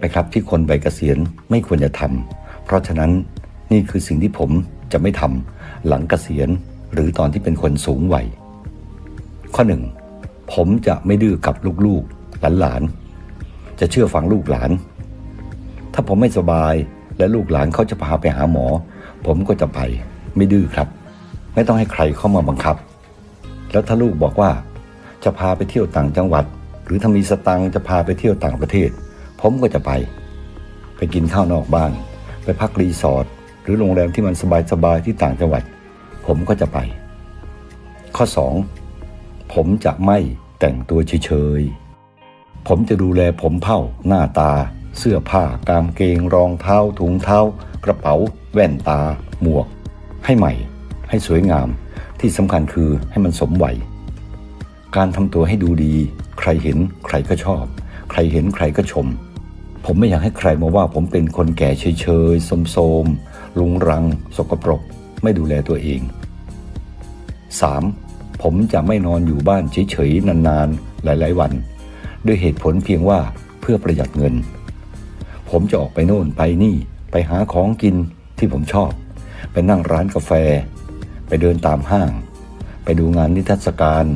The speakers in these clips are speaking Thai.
ไปครับที่คนใบเกษียณไม่ควรจะทำเพราะฉะนั้นนี่คือสิ่งที่ผมจะไม่ทำหลังเกษียณหรือตอนที่เป็นคนสูงวัย ข้อหนึ่งผมจะไม่ดื้อกับลูกๆหลานๆจะเชื่อฟังลูกหลาน ถ้าผมไม่สบายและลูกหลานเขาจะพาไปหาหมอ ผมก็จะไปไม่ดื้อครับ ไม่ต้องให้ใครเข้ามาบังคับ แล้วถ้าลูกบอกว่าจะพาไปเที่ยวต่างจังหวัด หรือถ้ามีสตังค์จะพาไปเที่ยวต่างประเทศ ผมก็จะไป ไปกินข้าวนอกบ้าน ไปพักรีสอร์ทหรือโรงแรมที่มันสบายๆที่ต่างจังหวัด ผมก็จะไป ข้อ 2. ผมจะไม่แต่งตัวเฉยๆ ผมจะดูแลผมเผ้าหน้าตา เสื้อผ้ากางเกงรองเท้า ถุงเท้า กระเป๋า แว่นตา หมวก ให้ใหม่ ให้สวยงาม ที่สำคัญคือให้มันสมวัยการทำตัวให้ดูดี ใครเห็นใครก็ชอบ ใครเห็นใครก็ชม ผมไม่อยากให้ใครมาว่าผมเป็นคนแก่เฉยๆโสมๆลุงรัง สกปรก ไม่ดูแลตัวเอง 3. ผมจะไม่นอนอยู่บ้านเฉยๆนานๆ หลายๆวัน ด้วยเหตุผลเพียงว่าเพื่อประหยัดเงิน ผมจะออกไปโน่นไปนี่ไปหาของกินที่ผมชอบ ไปนั่งร้านกาแฟ ไปเดินตามห้าง ไปดูงานนิทรรศการ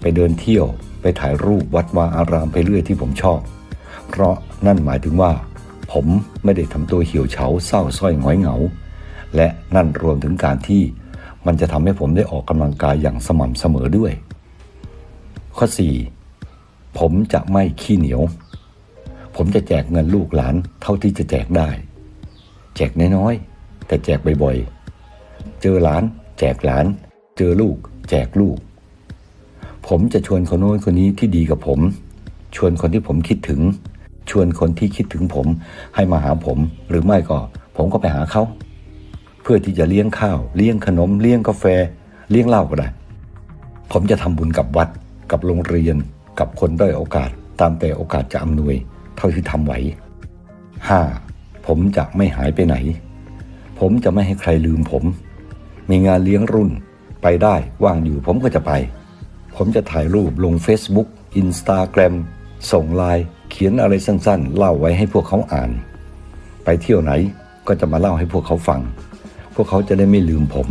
ไปเดินเที่ยว ไปถ่ายรูปวัดวาอารามไปเรื่อยที่ผมชอบ เพราะนั่นหมายถึงว่า ผมไม่ได้ทำตัวเหี่ยวเฉาเศร้าส้อยหงอยเหงา และนั่นรวมถึงการที่มันจะทำให้ผมได้ออกกำลังกายอย่างสม่ำเสมอด้วย ข้อ 4. ผมจะไม่ขี้เหนียว ผมจะแจกเงินลูกหลานเท่าที่จะแจกได้ แจกน้อยๆแต่แจกบ่อยๆ เจอหลาน แจกหลาน เจอลูก แจกลูก ผมจะชวนคนโน้นคนนี้ที่ดีกับผม ชวนคนที่ผมคิดถึง ชวนคนที่คิดถึงผมให้มาหาผม หรือไม่ก็ผมก็ไปหาเขา เพื่อที่จะเลี้ยงข้าว เลี้ยงขนม เลี้ยงกาแฟ เลี้ยงเหล้าก็ได้ ผมจะทำบุญกับวัด กับโรงเรียน กับคนด้อยโอกาส ตามแต่โอกาสจะอำนวย เท่าที่ทำไหว 5. ผมจะไม่หายไปไหน ผมจะไม่ให้ใครลืมผม มีงานเลี้ยงรุ่น ไปได้ว่างอยู่ผมก็จะไป ผมจะถ่ายรูปลง Facebook Instagram ส่งไลน์ เขียนอะไรสั้นๆ เล่าไว้ให้พวกเขาอ่าน ไปเที่ยวไหนก็จะมาเล่าให้พวกเขาฟัง พวกเขาจะได้ไม่ลืมผม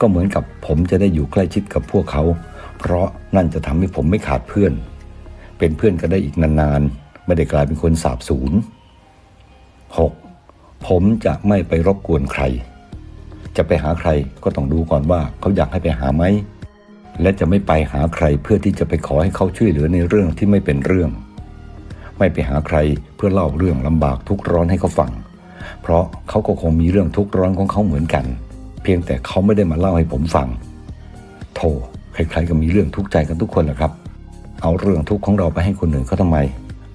ก็เหมือนกับผมจะได้อยู่ใกล้ชิดกับพวกเขา เพราะนั่นจะทำให้ผมไม่ขาดเพื่อน เป็นเพื่อนกันได้อีกนานๆ ไม่ได้กลายเป็นคนสาบสูญ 6. ผมจะไม่ไปรบกวนใคร จะไปหาใครก็ต้องดูก่อนว่าเขาอยากให้ไปหาไหมและจะไม่ไปหาใครเพื่อที่จะไปขอให้เขาช่วยเหลือในเรื่องที่ไม่เป็นเรื่อง ไม่ไปหาใครเพื่อเล่าเรื่องลำบากทุกข์ร้อนให้เขาฟัง เพราะเขาก็คงมีเรื่องทุกข์ร้อนของเขาเหมือนกัน เพียงแต่เขาไม่ได้มาเล่าให้ผมฟัง โธ่ใครๆก็มีเรื่องทุกข์ใจกันทุกคนแหละครับ เอาเรื่องทุกข์ของเราไปให้คนอื่นเขาทำไม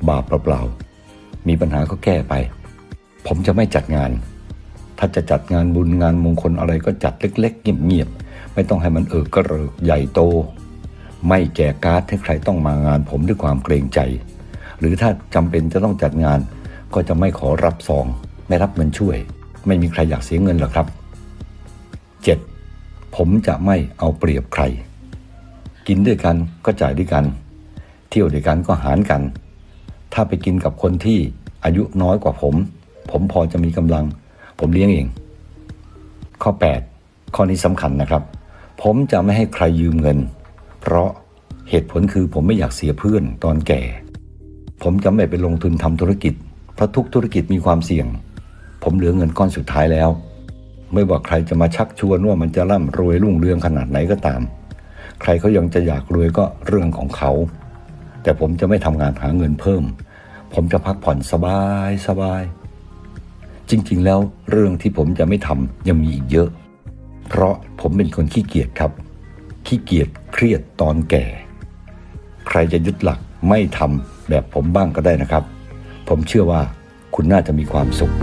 บาปเปล่าๆมีปัญหาก็แก้ไป ผมจะไม่จัดงาน ถ้าจะจัดงานบุญงานมงคลอะไรก็จัดเล็ก ๆ เงียบๆไม่ต้องให้มันเอิกกระเริกใหญ่โต ไม่แจกการ์ดให้ใครต้องมางานผมด้วยความเกรงใจ หรือถ้าจำเป็นจะต้องจัดงาน ก็จะไม่ขอรับซองไม่รับเงินช่วย ไม่มีใครอยากเสียเงินหรอกครับ 7. ผมจะไม่เอาเปรียบใคร กินด้วยกันก็จ่ายด้วยกัน เที่ยวด้วยกันก็หารกัน ถ้าไปกินกับคนที่อายุน้อยกว่าผม ผมพอจะมีกำลัง ผมเลี้ยงเอง ข้อ 8 ข้อนี้สำคัญนะครับ ผมจะไม่ให้ใครยืมเงิน เพราะเหตุผลคือผมไม่อยากเสียเพื่อนตอนแก่ ผมจะไม่ไปลงทุนทำธุรกิจ เพราะทุกธุรกิจมีความเสี่ยง ผมเหลือเงินก้อนสุดท้ายแล้ว ไม่ว่าใครจะมาชักชวนว่ามันจะร่ำรวยรุ่งเรืองขนาดไหนก็ตาม ใครเขายังจะอยากรวยก็เรื่องของเขา แต่ผมจะไม่ทำงานหาเงินเพิ่ม ผมจะพักผ่อนสบายสบาย จริงๆ แล้วเรื่องที่ผมจะไม่ทำยังมีอีกเยอะ เพราะผมเป็นคนขี้เกียจครับ ขี้เกียจเครียดตอนแก่ ใครจะยึดหลักไม่ทำ แบบผมบ้างก็ได้นะครับ ผมเชื่อว่าคุณน่าจะมีความสุข